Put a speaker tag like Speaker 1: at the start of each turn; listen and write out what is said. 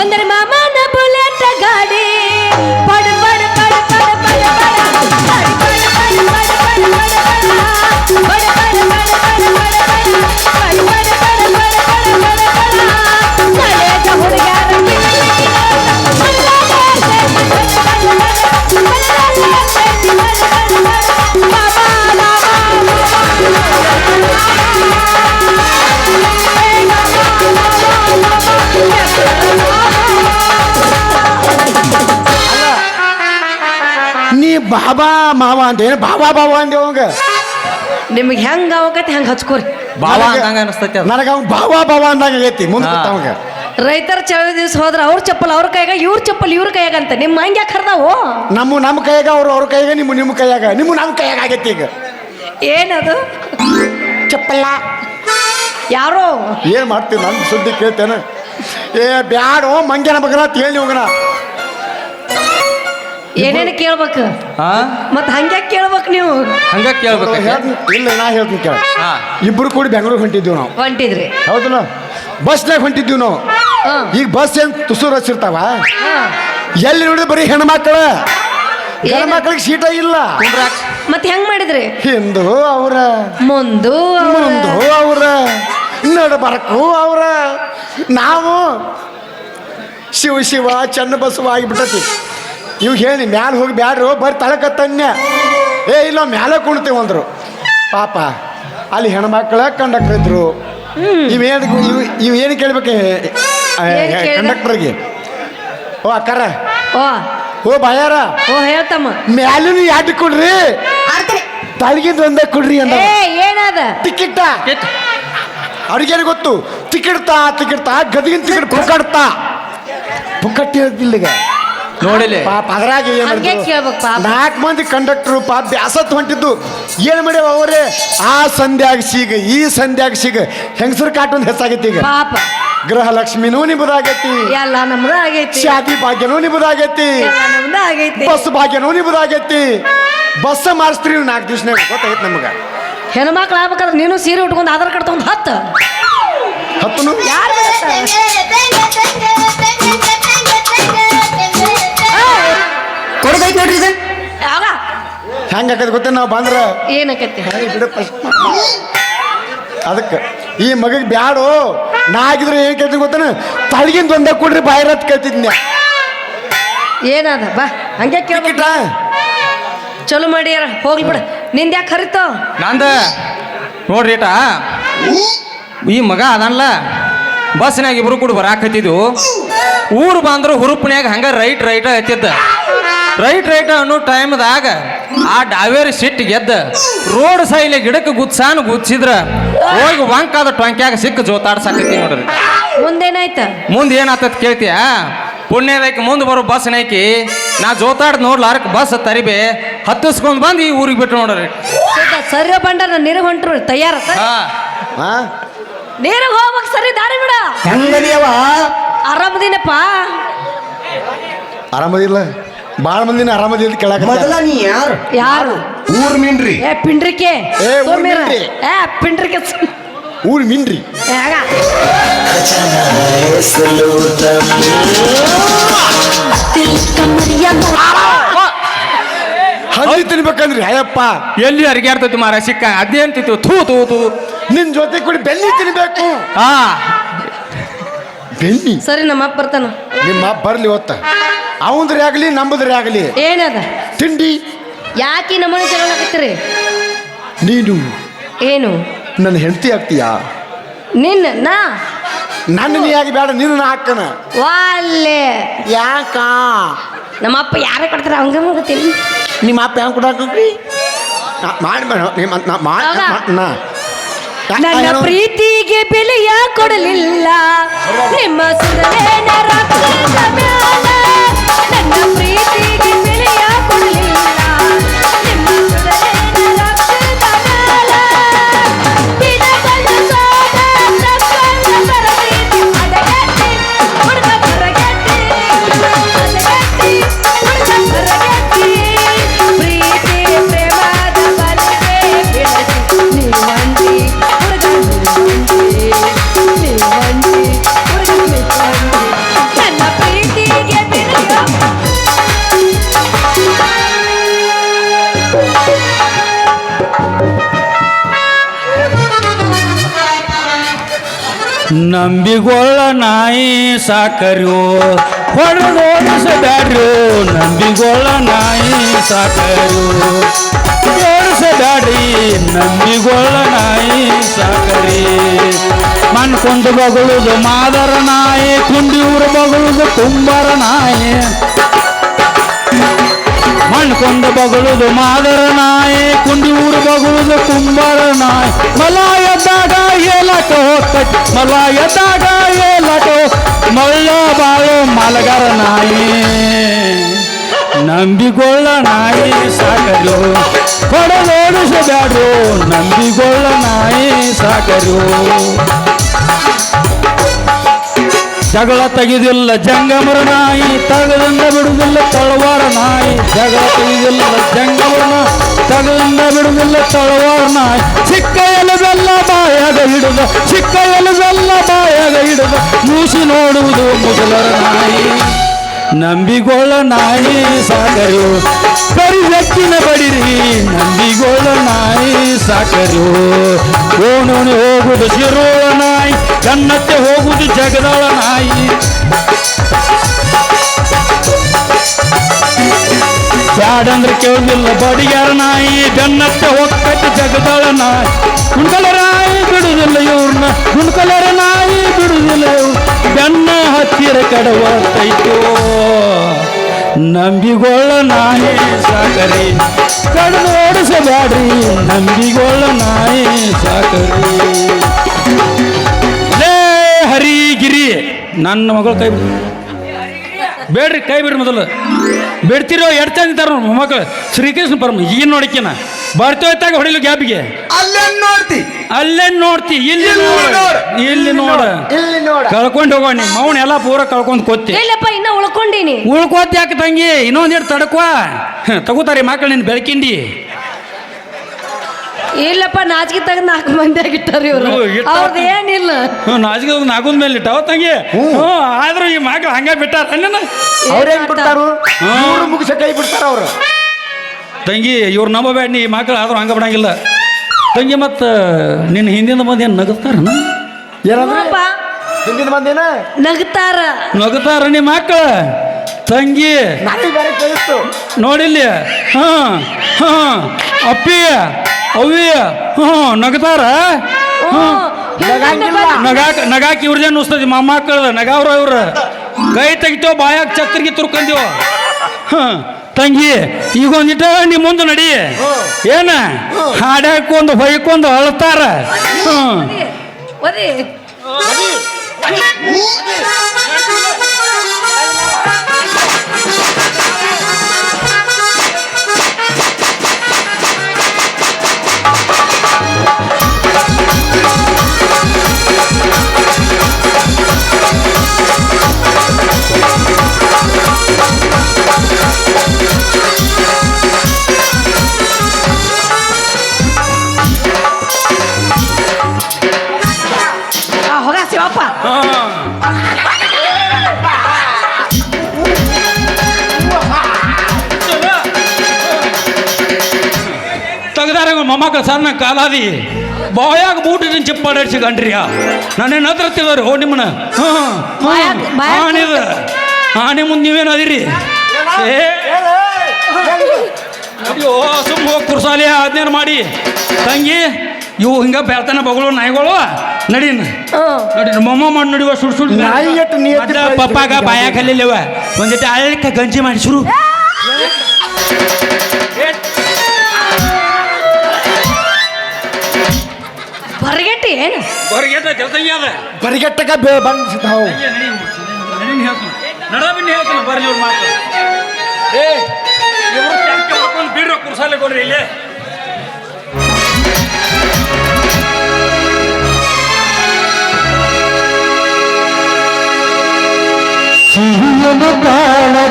Speaker 1: Wonderman. ಬಾಬಾ ಮಾವ ಅಂತ ಏನು ಬಾಬಾ ಬಾಬಾ ಅಂದೆ ಅವಂಗ?
Speaker 2: ನಿಮ್ಗೆ ಹೆಂಗ ಅವಕತಿ ಹೆಂಗೆ ಹಚ್ಕೋರಿ?
Speaker 3: ಬಾಬಾ ಅಂದಂಗ ಅನಿಸ್ತೈತಿ ಅದು.
Speaker 1: ನನಗೆ ಅವ್ನು ಬಾಬಾ ಬಾಬಾ ಅಂದಾಗ ಆಗೈತಿ ಮುಂದೆ. ಅವಂಗ
Speaker 2: ರೈತರ ಚಳಿ ದಿವಸ ಹೋದ್ರೆ ಅವ್ರ ಚಪ್ಪಲ್ ಅವ್ರ ಕೈಗ ಇವ್ರ ಚಪ್ಪಲ್ ಇವ್ರ ಕೈಯಾಗ ಅಂತ. ನಿಮ್ಮ ಹಂಗೆ ಕರ್ದಾವು
Speaker 1: ನಮ್ಮ ನಮ್ಮ ಕೈಯಾಗ ಅವ್ರು ಅವ್ರ ಕೈಗ ನಿಮ್ಮ ನಿಮ್ಮ ಕೈಯಾಗ ನಿಮ್ಮ ನಮ್ಮ ಕೈಯಾಗ ಆಗೈತಿ ಈಗ.
Speaker 2: ಏನದು?
Speaker 1: ಚಪ್ಪಲ್ಲ.
Speaker 2: ಯಾರೋ?
Speaker 1: ಏನ್ ಮಾಡ್ತೀವಿ ನನ್ನ ಸುದ್ದಿ ಕೇಳ್ತೇನೆ. ಏ ಬ್ಯಾಡೋ ಮಂಗ್ಯನ ಮಗನ ಅಂತ ಹೇಳಿ ಹೋಗಣ.
Speaker 2: ಏನೇನು ಕೇಳ್ಬೇಕು?
Speaker 3: ಹಾ
Speaker 2: ಮತ್ ಹಂಗೆ ಕೇಳ್ಬೇಕು ನೀವು?
Speaker 3: ಹಂಗ ಕೇಳ್ಬೇಕು
Speaker 1: ಇಲ್ಲ ನಾ ಹೇಳ್ತೀನಿ ಕೇಳ.
Speaker 3: ಹಾ.
Speaker 1: ಇಬ್ರು ಕೂಡಿ ಬೆಂಗಳೂರು ಹೊಂಟಿದ್ವಿ ನಾವು.
Speaker 2: ಹೊಂಟಿದ್ರಿ.
Speaker 1: ಹೌದಲ್ಲ? ಬಸ್ನಾಗ ಹೊಂಟಿದ್ವಿ ನಾವು.
Speaker 2: ಹಾ.
Speaker 1: ಈಗ ಬಸ್ ಏನ್ ತುಸೂರು ಹಚ್ಚಿರ್ತಾವ
Speaker 2: ಹಾ.
Speaker 1: ಎಲ್ಲಿ ನೋಡಿದ್ರೆ ಬರೀ ಹೆಣ್ಮಕ್ಳ. ಹೆಣ್ಮಕ್ಳಿಗೆ ಸೀಟ ಇಲ್ಲ.
Speaker 3: ಮತ್ತೆ
Speaker 2: ಮತ್ ಹೆಂಗ್ ಮಾಡಿದ್ರಿ?
Speaker 1: ಹಿಂದು ಅವರ.
Speaker 2: ಮುಂದು ಅವ್ರ.
Speaker 1: ಮುಂದು ಅವರ. ನಡಬರಕು ಅವರ. ನಾವು ಶಿವ ಶಿವ ಚನ್ನ ಬಸವ ಆಗಿಬಿಟ್ಟತಿ. ಇವ್ ಹೇಳಿ ಮ್ಯಾಲೆ ಹೋಗಿ ಬ್ಯಾಡ್ರು ಬರ್ರಿ ತಳಕತ್ತನ್ಯ ಏ ಇಲ್ಲ ಮ್ಯಾಲ ಕುಣ್ತೀವಿ ಅಂದರು. ಪಾಪ ಅಲ್ಲಿ ಹೆಣ್ಮಕ್ಳ ಕಂಡಕ್ಟರ್ ಇದ್ರು. ಇವೇನು ಇವ್ ಇವ್ ಏನು ಕೇಳ್ಬೇಕು? ಕಂಡಕ್ಟರ್ಗೆ? ಓ ಅಕ್ಕಾರ.
Speaker 2: ಓ.
Speaker 1: ಓ ಬಾಯಾರ.
Speaker 2: ಓ ಹೇಳ್ತಮ್ಮ.
Speaker 1: ಮ್ಯಾಲಿನ ಯಾಡ್ ಕೊಡ್ರಿ? ತಳಗಿಂದ ಒಂದೇ ಕೊಡ್ರಿ ಅಂದ.
Speaker 2: ಏ ಏನದ?
Speaker 1: ಟಿಕೆಟ್.
Speaker 3: ಕಿಟ್.
Speaker 1: ಅವ್ರಿಗೇನು ಗೊತ್ತು? ಟಿಕೆಟ್ ತಾ ಟಿಕೆಟ್ ತಾ ಗದಿಗಿನ ಟಿಕೆಟ್ ಪುಕ್ಕಟ್ ತಾ ಪುಕ್ಕಟ್ಟಿ ಈಗ
Speaker 3: ನೋಡಿಲಿ?
Speaker 1: ಪಾಪ ಅದ್ರಾಗ ಏನ್
Speaker 2: ಹಂಗೆ
Speaker 1: ಮಾಡಿದ್ರು?
Speaker 2: ಕೇಳ್ಬೇಕು ಪಾಪ.
Speaker 1: ನಾಲ್ಕು ಮಂದಿ ಕಂಡಕ್ಟರ್ ಪಾಪ ಬ್ಯಾಸತ್ ಹೊಂಟಿದ್ದು. ಏನ್ ಮಾಡ್ಯಾವ ಅವರೇ? ಆ ಸಂಧ್ಯಾಗ ಸಿಗ ಈ ಸಂಧ್ಯಾಗ ಸಿಗ ಹೆಂಗಸರು ಕಾಟೊಂದು ಹೆಸಾಗೈತಿ ಈಗ?
Speaker 2: ಪಾಪ.
Speaker 1: ಗೃಹಲಕ್ಷ್ಮಿನೂ ನಿಬುದಾಗೈತಿ
Speaker 2: ಎಲ್ಲ ನಮ್ದ ಆಗೈತಿ
Speaker 1: ಶಾದಿ ಭಾಗ್ಯನೂ ನಿಬುದಾಗೈತಿ
Speaker 2: ಎಲ್ಲ ನಮ್ದ ಆಗೈತಿ
Speaker 1: ಬಸ್ ಭಾಗ್ಯನೂ ನಿಬುದಾಗೈತಿ ಬಸ್ ಮಾಡಿಸ್ತೀರಿ ನೀವು ನಾಲ್ಕು ದಿವ್ಸನಾಗ ಗೊತ್ತಾಗೈತಿ ನಮಗ?
Speaker 2: ಹೆಣ್ಮಕ್ಳು ಆಗ್ಬೇಕಾದ್ರೆ ನೀನು ಸೀರೆ ಉಟ್ಕೊಂಡು ಆಧಾರ್ ಕಾರ್ಡ್ ತಗೊಂಡು ಹತ್ತು.
Speaker 1: ಹತ್ತನು?
Speaker 2: ಯಾರು
Speaker 4: ಕೊಡ್ಬೇಕು ನೋಡ್ರಿ ಇದು.
Speaker 2: ಯಾವಾಗ?
Speaker 1: ಹೆಂಗಾಕೈತಿ ಗೊತ್ತೇನು ನಾವು ಬಂದ್ರೆ
Speaker 2: ಏನಕ್ಕೈತಿ
Speaker 1: ಬಿಡಪ್ಪ. ಅದಕ್ಕೆ ಈ ಮಗಗೆ ಬ್ಯಾಡು. ನಾ ಆಗಿದ್ರೆ ಏನು ಕೇಳ್ತೀನಿ ಗೊತ್ತೇನು? ತಳಗಿಂದ ಒಂದೇ ಕೊಡ್ರಿ ಬಾಯಿರತ್ ಕೇಳ್ತಿದ್ನ.
Speaker 2: ಏನದ? ಬಾ ಹಂಗೆ
Speaker 1: ಕೇಳ್ಬಿಟ್ಟ
Speaker 2: ಚಲೋ ಮಾಡಿ ಯಾರ ಹೋಗ್ಲಿ ಬಿಡ. ನಿಂದ ಯಾಕೆ ಹರಿತೋ?
Speaker 3: ನಂದ? ನೋಡ್ರಿ ಏಟ. ಈ ಮಗ ಅದನ್ಲ ಬಸ್ನಾಗ ಇಬ್ರು ಕೂಡ ಬರಾಕತ್ತಿದ್ವು. ಊರು ಬಂದ್ರು ಹುರುಪ್ನ್ಯಾಗ ಹಂಗ ರೈಟ್ ರೈಟ್ ಹತ್ತಿದ್ದ ರೈಟ್ ರೈಟ್ ಅನ್ನೋ ಟೈಮ್ದಾಗ ಆ ಡಾವೇರಿ ಸಿಟ್ಟು ಗೆದ್ದ ರೋಡ್ ಸೈಲೆ ಗಿಡಕ್ಕೆ ಗುತ್ಸಾನ ಗುಚ್ಚಿದ್ರ ಹೋಗಿ ವಂಕಾದ ಟೊಂಕ್ಯಾಗ ಸಿಕ್ಕ ಜೋತಾಡ್ಸಾಕತ್ತಿ ನೋಡ್ರಿ.
Speaker 2: ಮುಂದೇನಾಯ್ತ?
Speaker 3: ಮುಂದೆ ಏನಾಗ್ತದ ಕೇಳ್ತೀಯ? ಪುಣ್ಯದಕ್ಕೆ ಮುಂದೆ ಬರೋ ಬಸ್ ನೈಕಿ ನಾ ಜೋತಾಡ್ ನೋಡ್ಲಾರಕ್ ಬಸ್ ತರಿಬೆ ಹತ್ತಿಸ್ಕೊಂಡ್ ಬಂದು ಈ ಊರಿಗೆ ಬಿಟ್ಟು ನೋಡ್ರಿ.
Speaker 2: ಸರಿ ಬಂಡ ನೀರು ಹೊಂಟ್ರು ತಯಾರ
Speaker 3: ನೀರು
Speaker 1: ಹಾ?
Speaker 2: ನೀರಿಗೆ ಹೋಗ್ಬೇಕು ಸರಿ ದಾರಿ ಬಿಡ.
Speaker 4: ಹೆಂಗದಿಯವ
Speaker 2: ಆರಾಮದಿನಪ್ಪ.
Speaker 1: ಆರಾಮದಿಲ್ಲ. ಭಾಳ ಮಂದಿನ ಆರಾಮದಿಲ್ಲ ಕೇಳಾಕ
Speaker 4: ಮೊದಲ ನೀ ಯಾರು?
Speaker 2: ಯಾರು?
Speaker 4: ಊರ್ ಮೀನ್ರಿ
Speaker 2: ಏ ಪಿಂಡ್ರಿಕೆ.
Speaker 1: ಏ, ಊರ್. ಮಿಂಡ್ರಿ.
Speaker 2: ಏ ಪಿಂಡ್ರಿಕೆ. ಊರ್
Speaker 1: ಊರು ಮಿನ್ರಿ
Speaker 2: ಏ, ಆಗ.
Speaker 1: ಹಂದಿ ತಿನ್ಬೇಕಂದ್ರಿ ಅಯ್ಯಪ್ಪ.
Speaker 3: ಎಲ್ಲಿ ಅರಿಗಾಡ್ತೈತಿ ಮಾರ ಸಿಕ್ಕ. ಅದೇಂತಿತ್ತು? ಥೂ ತೂ ತೂ
Speaker 1: ನಿನ್ ಜೊತೆ ಕೂಡಿ ಬೆನ್ನಿ ತಿನ್ಬೇಕು.
Speaker 3: ಹಾ
Speaker 1: ಬೆನ್ನಿ
Speaker 2: ಸರಿ ನಮ್ಮ ಅಪ್ಪ ಬರ್ತಾನ.
Speaker 1: ನಿಮ್ಮ ಅಪ್ಪ ಬರ್ಲಿ ಹೊತ್ತ ಅವಂದ್ರೆ ಆಗಲಿ ನಮ್ಮದ್ರೆ ಆಗಲಿ
Speaker 2: ಏನದ?
Speaker 1: ತಿಂಡಿ.
Speaker 2: ಯಾಕೆ ನಮ್ಮನೆ ಜಗಳಾಗತ್ತೀರಿ
Speaker 1: ನೀನು.
Speaker 2: ಏನು?
Speaker 1: ನನ್ನ ಹೆಂಡತಿ ಆಗ್ತೀಯಾ?
Speaker 2: ನಿನ್ನ ನಾ?
Speaker 1: ನನ್ನ ನೀ ಆಗಿ ಬೇಡ ನೀನು ನಾ ಹಾಕನ
Speaker 2: ವಾಲ್ಲೆ.
Speaker 1: ಯಾಕ?
Speaker 2: ನಮ್ಮ ಅಪ್ಪ ಕೊಡ್ತಾರೆ? ಕೊಡ್ತಾರ ಹಂಗ ಹೋಗತ್ತೀನಿ
Speaker 1: ನಿಮ್ಮ ಅಪ್ಪ ಹೆಂಗ್ ಕೊಡಾಕ್ರಿ ಮಾಡಿ
Speaker 2: ನನ್ನ ಪ್ರೀತಿಗೆ ಬೆಲೆಯ ಕೊಡಲಿಲ್ಲ. ನಿಮ್ಮ ಸುರವೇನ ಮ್ಯಾಲ ನನ್ನ ಪ್ರೀತಿ
Speaker 5: ನಂಬಿಗೊಳ್ಳ ನಾಯಿ ಸಾಕರ್ಯೋ? ಹೊಡೆದೋಡಿಸಬ್ಯಾಡ್ರು ನಂಬಿಗೊಳ್ಳ ನಾಯಿ ಸಾಕರ್ಯೋ? ಓಡಿಸಬ್ಯಾಡ್ರಿ ನಂಬಿಗೊಳ್ಳ ನಾಯಿ ಸಾಕರಿ ಮನ್ಕೊಂಡು ಬಗಳುದು ಮಾದರ ನಾಯಿ ಕುಂಡಿಯೂರು ಬಗಳುದು ಕುಂಬರ ನಾಯಿ. ಮಣ್ಕೊಂಡ ಬಗಳುದು ಮಾದರ ನಾಯಿ ಕುಂಡಿ ಊರು ಬಗಳುದು ಕುಂಬರ ನಾಯಿ. ಮಲ ಎದ್ದಾಗ ಏಲಕ ಹೋಗ್ತೈತಿ ಮಲ ಎದ್ದಾಗ ಏಲಕ ಮಳ್ಳ ಬಾಳು ಮಲಗರ ನಾಯಿ. ನಂಬಿಗೊಳ್ಳ ನಾಯಿ ಸಾಕರು, ಕೊಡಲೋಡಿಸಬ್ಯಾಡ್ರು, ನಂಬಿಗೊಳ್ಳ ನಾಯಿ ಸಾಕರು. ಜಗಳ ತೆಗೆದಿಲ್ಲ ಜಂಗಮರ ನಾಯಿ, ತಗದಿಂದ ಬಿಡುವುದಿಲ್ಲ ತಳವಾರ ನಾಯಿ. ಜಗಳ ತೆಗೆದಿಲ್ಲ ಜಂಗಮರ ನಾಯಿ, ತಗದಿಂದ ಬಿಡುವುದಿಲ್ಲ ತಳವಾರ ನಾಯಿ. ಚಿಕ್ಕ ಎಲುಬೆಲ್ಲ ಬಾಯಾಗ ಹಿಡಿದ ಚಿಕ್ಕ ಎಲುಬೆಲ್ಲ ಬಾಯಾಗ ಹಿಡಿದ ಮೂಸಿ ನೋಡುವುದು ಮೊದಲರ ನಾಯಿ. ನಂಬಿಗೊಳ್ಳ ನಾಯಿ ಸಾಕರು. ಕರಿ ಬಡಿರಿ, ನಂಬಿಗೊಳ್ಳ ನಾಯಿ ಸಾಕರು. ಹೋಗುದು ಶಿರೋಳ ನಾಯಿ ಕಣ್ಣತ್ತೆ ಹೋಗುದು ಜಗದಾಳ ನಾಯಿ. ಬ್ಯಾಡಂದ್ರೆ ಕೇಳುದಿಲ್ಲ ಬಡಿಯಾರ ನಾಯಿ, ಬೆನ್ನತ್ತೆ ಹೋಗ್ತೈತಿ ಜಗದಾಳ ನಾಯಿ. ಕುಣ್ಕಲರ ನಾಯಿ ಬಿಡುದಿಲ್ಲ ಇವ್ರನ್ನ ಗುಣಕಲರ ನಾಯಿ ಬಿಡುದಿಲ್ಲ ಇವ್ರು. ಬೆನ್ನ ಹತ್ತಿರ ಕಡವತ್ತೈತೋ. ನಂಬಿಗೊಳ್ಳ ನಾಯಿ ಸಾಕರಿ. ಕಡಿಮೆ ಓಡಿಸಬೇಡ್ರಿ ನಂಬಿಗೊಳ್ಳ ನಾಯಿ ಸಾಕರಿ. ಲೇ ಹರಿಗಿರಿ, ನನ್ನ ಮಗಳು ಕೈ ಬಿಡ್ರಿ ಬೇಡ್ರಿ, ಕೈ ಬಿಡ್ರಿ ಮೊದಲು. ಬಿಡ್ತಿರೋ ಎರಡು ತಂದಿದ್ದಾರ ಮಕ್ಕಳು ಶ್ರೀಕೃಷ್ಣ ಪರಮ ಈಗ ನೋಡಿಕೆನ. ಬರ್ತೋಯ್ತಾಗ ಹೊಡಿಲು ಗ್ಯಾಬ್ಗೆ
Speaker 4: ಅಲ್ಲೇ ನೋಡ್ತಿ?
Speaker 5: ಅಲ್ಲೇ ನೋಡ್ತಿ? ಇಲ್ಲಿ
Speaker 4: ಇಲ್ಲಿ
Speaker 5: ನೋಡ. ಇಲ್ಲಿ ನೋಡ.
Speaker 1: ಇಲ್ಲಿ ನೋಡ.
Speaker 5: ಕಳ್ಕೊಂಡು ಹೋಗೋಣ ನಿಮ್ಮ ಮೌನ ಎಲ್ಲ ಪೂರ ಕಳ್ಕೊಂಡು ಕೊತ್ತಿ.
Speaker 2: ಇಲ್ಲಪ್ಪ ಇನ್ನ ಉಳ್ಕೊಂಡಿನಿ.
Speaker 5: ಉಳ್ಕೋತಿ ಯಾಕೆ ತಂಗಿ? ಇನ್ನೊಂದು ಎರಡು ತಡಕವಾ ತಗೋತಾರೆ ಮಕ್ಕಳು ನಿನ್ನ ಬೆಳಕಿಂಡಿ.
Speaker 2: ಇಲ್ಲಪ್ಪ ನಾಚಿಕೆ ತಗ ನಾಲ್ಕು ಮಂದಿ ಆಗಿಟ್ಟಾರ ಇವ್ರು. ಅವ್ರದ್ದು ಏನಿಲ್ಲ.
Speaker 5: ನಾಚಿಕೆ ನಾಚಿಗೆ ನಾಗುದ ಮೇಲೆ ಇಟ್ಟಾವ ತಂಗಿ? ಹ್ಞೂ. ಆದ್ರೂ ಈ ಮಕ್ಕಳು ಹಂಗೆ ಬಿಟ್ಟಾರ ಅಣ್ಣನ.
Speaker 1: ಅವ್ರೇನ್ ಬಿಡ್ತಾರು? ಮುಗಿಸ ಕೈ ಬಿಡ್ತಾರ ಅವ್ರು.
Speaker 5: ತಂಗಿ ಇವ್ರು ನಂಬಬೇಡ ನೀ ಮಕ್ಕಳು ಆದರೂ ಹಂಗೆ ಬಿಡಂಗಿಲ್ಲ. ತಂಗಿ ಮತ್ತು ನಿನ್ನ ಹಿಂದಿನ ಬಂದು ಏನು ನಗಸ್ತಾರ
Speaker 2: ನಗುತ್ತಾರ
Speaker 1: ಹಿಂದಿನ ಮಂದಿನ
Speaker 2: ನಗ್ತಾರ.
Speaker 5: ನಗತಾರ ನಿಮ್ಮ ಮಕ್ಕಳು ತಂಗಿ. ನೋಡಿಲ್ಲ? ಹಾಂ ಹಾಂ ಅಪ್ಪಿಯ ಅವ್ವಿಯ ಹ್ಞೂ ನಗತಾರ?
Speaker 2: ಹ್ಞೂ.
Speaker 1: ನಗಂಗಿಲ್ಲ.
Speaker 5: ನಗಾಕ ನಗಾಕಿ ಇವ್ರದೇನು ಉಸ್ತದಿ ಮೊಮ್ಮಕ್ಕಳದ ನಗಾವ್ರ ಇವ್ರ. ಕೈ ತೆಗಿತೇವ ಬಾಯಾಗ ಚಕ್ರಿಗೆ ತುರ್ಕಂದೀವ. ಹಾಂ. ತಂಗಿ ಈಗ ಒಂದಿಟ ನೀ ಮುಂದೆ ನಡಿ. ಏನ? ಹಾಡ್ಯಾಕೊಂದು ಹೊಯ್ಕೊಂಡು ಅಳ್ತಾರ. ಹ್ಞೂ ತೆಗ್ದಾರ ಮೊಮ್ಮಕ್ಕಳು ಸಣ್ಣ ಕಾಲಾದಿ ಬಾಯಾಗ ಬೂಟಿನ ಚಿಪ್ಪಾಡಿಸಿ ಗಂಡ್ರಿಯ. ನಾನೇನು ಹತ್ರ ತಿಳಿದ್ರಿ ಹೋ ನಿಮ್ಮನ್ನ
Speaker 2: ಬಾಯಾಗ್- ಬಾಯಾಗ್
Speaker 5: ಹಾನಿದ ಹಾನಿ ಮುಂದೆ ನೀವೇನು ಅದಿರಿ? ಏ ಅಯ್ಯೋ ಸುಮ್ಮ ಹೋಗಿ ಕುರ್ಸಾಲಿ ಅದ್ನೇನು ಮಾಡಿ. ತಂಗಿ ಇವು ಹಿಂಗ ಬೆಳ್ತಾನ ಬಗಳು ನಾಯಿಗಳು. ನಡೀನ.
Speaker 2: ಹ್ಞೂ.
Speaker 5: ನೋಡಿ ಮೊಮ್ಮ ಮಾಡಿ ನಡಿವ ಸುಡ್ ಸುಡ್ ಪಪ್ಪಾಗ. ಬಾಯಾಗ ಕಲ್ಲಿಲ್ಲವ ಒಂದಿಟ್ಟು ಅಳ್ಕ ಗಂಜಿ ಮಾಡಿ ಶುರು
Speaker 2: ಹೊರಗೆಟ್ಟಿ ಏನು
Speaker 5: ಹೊರಗೆ ತಂಗಿ ಅದ.
Speaker 1: ಬರಿಗಟ್ಟಕ ಬೇ ಬಂದ್ ಸಿಗ್ತಾವ್.
Speaker 5: ನಡಬಿನ್ ಹೇಳ್ತಾನೆ. ಬರ್ಲಿ ಇವ್ರ ಮಾತು. ಏ ಇವರು ಟ್ಯಾಂಕ್ ಹೊಡ್ಕೊಂಡು ಬೀಡ್ರ ಕುರ್ಸಾಲೆ ಕೊಡ್ರಿ ಇಲ್ಲಿ.
Speaker 1: ಸಿಹಿಯನು ಕಾಣದ